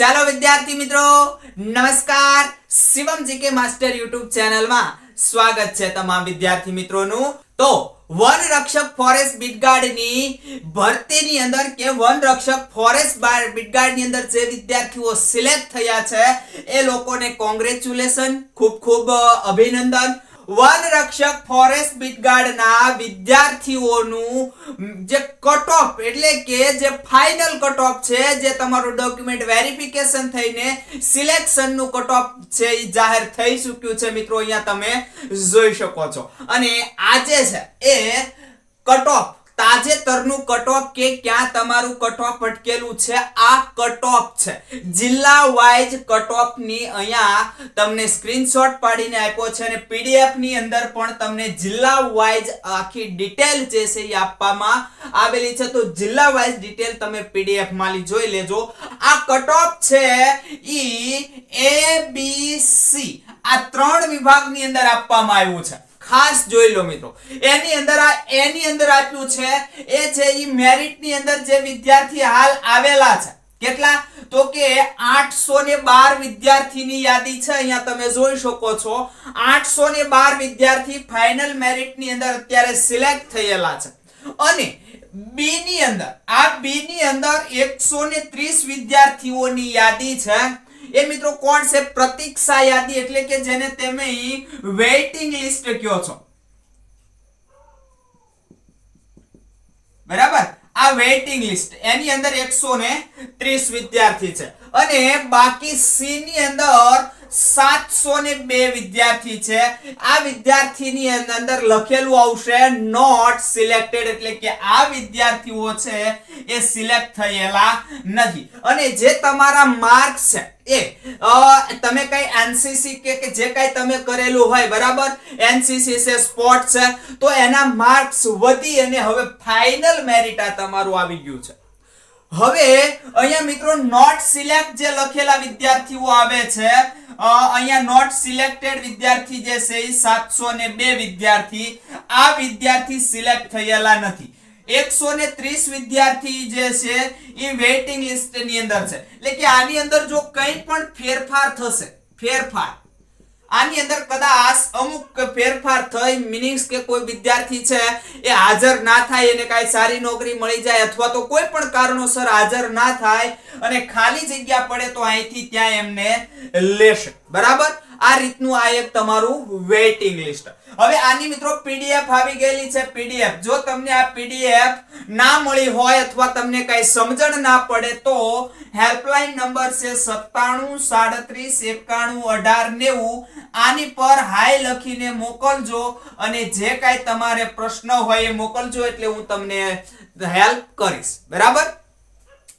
ચાલો વિદ્યાર્થી મિત્રો, નમસ્કાર. શિવમ જીકે માસ્ટર યુટ્યુબ ચેનલમાં સ્વાગત છે તમામ વિદ્યાર્થી મિત્રોનું. તો વન રક્ષક ફોરેસ્ટ બીટગાર્ડની ભરતીની અંદર કે વન રક્ષક ફોરેસ્ટ બીટગાર્ડની અંદર જે વિદ્યાર્થીઓ સિલેક્ટ થયા છે, એ લોકોને કોંગ્રેચ્યુલેશન ખૂબ ખૂબ અભિનંદન. વન રક્ષક ફોરેસ્ટ બીટગાર્ડના વિદ્યાર્થીઓનું જે કટ ઓફ એટલે કે જે ફાઇનલ કટ ઓફ છે, જે તમારું ડોક્યુમેન્ટ વેરિફિકેશન થઈને સિલેક્શનનું કટ ઓફ છે એ જાહેર થઈ ચૂક્યું છે. મિત્રો, અહીંયા તમે જોઈ શકો છો. અને આજે છે એ કટ ઓફ તાજેતરનું કટઓફ કે ક્યાં તમારું કટઓફ અટકેલું છે? આ કટઓફ છે. જિલ્લા વાઇઝ કટની અહીંયા તમને સ્ક્રીનશોટ પાડીને આપ્યો છે અને પીડીએફની અંદર પણ તમને જિલ્લા વાઇઝ આખી ડિટેલ જે છે એ આપવામાં આવેલી છે. તો જિલ્લા વાઇઝ ડિટેલ તમે પીડીએફમાં લી જોઈ લેજો. આ કટઓફ છે ઈ એ બી સી આ ત્રણ વિભાગની અંદર આપવામાં આવ્યું છે. ખાસ જોઈ લો મિત્રો. એની અંદર આ, એની અંદર આપ્યું છે, એ છે ઈ મેરિટની અંદર જે વિદ્યાર્થી હાલ આવેલા છે. કેટલા? તો કે 812 વિદ્યાર્થીની યાદી છે, અહીંયા તમે જોઈ શકો છો. 812 વિદ્યાર્થી ફાઇનલ મેરિટની અંદર અત્યારે સિલેક્ટ થયેલા છે. અને બી ની અંદર, આ બી ની અંદર 130 વિદ્યાર્થીઓની યાદી છે. એ મિત્રો કોણ છે? પ્રતીક્ષા યાદી એટલે કે જેને તમે વેઇટિંગ લિસ્ટ કયો છો. બરાબર? આ વેઇટિંગ લિસ્ટ. એની અંદર 130 વિદ્યાર્થી છે. અને બાકી સી ની અંદર 702 વિદ્યાર્થી છે. આ વિદ્યાર્થીની અંદર લખેલું આવશે નોટ સિલેક્ટેડ એટલે કે આ વિદ્યાર્થીઓ છે એ સિલેક્ટ થયેલા નથી. અને જે તમારા માર્ક્સ છે, એ તમે કઈ એનસીસી કે કે જે કઈ તમે કરેલું હોય, બરાબર? એનસીસી છે સ્પોર્ટ છે. તો એના માર્ક્સ વધી અને હવે ફાઇનલ મેરિટ આ તમારું આવી ગયું છે. હવે અહીંયા મિત્રો નોટ સિલેક્ટ જે લખેલા વિદ્યાર્થીઓ આવે છે અહીંયા નોટ સિલેક્ટેડ વિદ્યાર્થી જે છે એ સાતસો ને બે વિદ્યાર્થી, આ વિદ્યાર્થી સિલેક્ટ થયેલા નથી. એકસો ને ત્રીસ વિદ્યાર્થી જે છે એ વેઇટિંગ લિસ્ટની અંદર છે. એટલે કે આની અંદર જો કંઈ પણ ફેરફાર થશે, ફેરફાર આની અંદર કદાચ અમુક ફેરફાર થઈ મિનિંગ્સ કે કોઈ વિદ્યાર્થી છે એ હાજર ના થાય, એને કાંઈ સારી નોકરી મળી જાય અથવા તો કોઈ પણ કારણોસર હાજર ના થાય અને ખાલી જગ્યા પડે તો અહીંથી ત્યાં એમને લેશે. બરાબર? આ રીતનું આ એક તમારું વેઇટિંગ લિસ્ટ હવે આની મિત્રો પીડીએફ આવી ગયેલી છે. પીડીએફ જો તમને આ પીડીએફ ના મળી હોય અથવા તમને કઈ સમજણ ના પડે તો હેલ્પલાઇન નંબર છે સત્તાણું, સાડત્રીસ, એકાણું, અઢાર, નેવું. આની પર હાય લખીને મોકલજો અને જે કાંઈ તમારે પ્રશ્ન હોય એ મોકલજો એટલે હું તમને હેલ્પ કરીશ. બરાબર?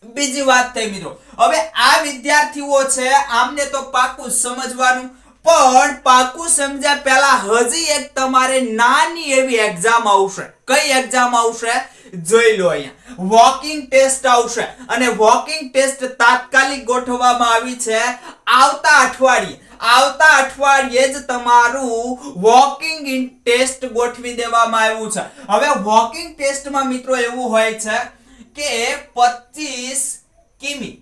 બીજી વાત થઈ મિત્રો. હવે આ વિદ્યાર્થીઓ છે, આમને તો પાકું સમજવાનું. પણ પાકું સમજ્યા પહેલા હજી એક તમારે નાની એવી એક્ઝામ આવશે. કઈ એક્ઝામ આવશે? જોઈ લો અહીંયા. વોકિંગ ટેસ્ટ આવશે. અને વોકિંગ ટેસ્ટ તાત્કાલિક ગોઠવવામાં આવી છે આવતા અઠવાડિયે. આવતા અઠવાડિયે જ તમારું વોકિંગ ઇન ટેસ્ટ ગોઠવી દેવામાં આવ્યું છે. હવે વોકિંગ ટેસ્ટમાં મિત્રો એવું હોય છે કે 25 કિમી.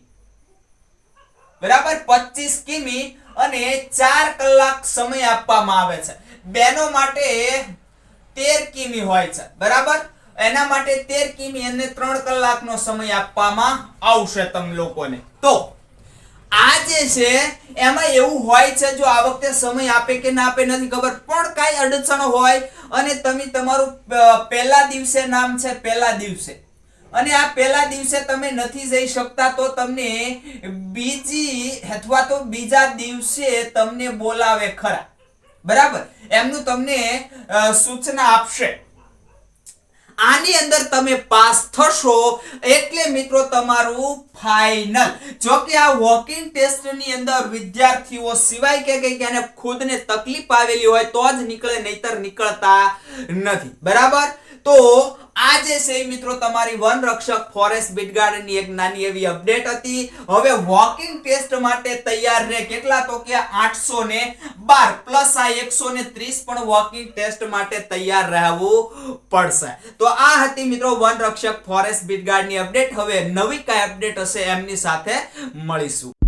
બરાબર? 25 કિમી અને 4 કલાક સમય આપવામાં આવે છે. બેનો માટે 13 કિમી હોય છે. બરાબર? એના માટે 13 કિમી અને 3 કલાકનો સમય આપવામાં આવશે તમ લોકોને. તો, આ જે છે, એમાં એવું હોય છે, જો આ વખતે સમય આપે કે ના આપે નથી ખબર, પણ કાંઈ અડચણ હોય અને તમે તમારું પહેલા દિવસે નામ છે, પહેલા દિવસે. અને આ પહેલા દિવસે તમે નથી જઈ શકતા, તો તમને બીજી અથવા તો બીજા દિવસે તમને બોલાવે ખરા. બરાબર? એમનું તમને સૂચના આપશે. આની અંદર તમે પાસ થશો એટલે મિત્રો તમારું ફાઇનલ. જો કે આ વોકિંગ ટેસ્ટની અંદર વિદ્યાર્થીઓ સિવાય કે કંઈક એને ખુદને તકલીફ આવેલી હોય તો જ નીકળે, નહીતર નીકળતા નથી. બરાબર? તો આ જે છે મિત્રો તમારી વન રક્ષક ફોરેસ્ટ બીટગાર્ડની એક નાની એવી અપડેટ હતી. હવે વોકિંગ ટેસ્ટ માટે તૈયાર રહે કેટલા તો કે 812 પ્લસ આ 130 પણ વોકિંગ ટેસ્ટ માટે તૈયાર રહેવું પડશે. તો આ હતી મિત્રો વન રક્ષક ફોરેસ્ટ બિટગાર્ડની અપડેટ. હવે નવી કઈ અપડેટ હશે એમની સાથે મળીશું.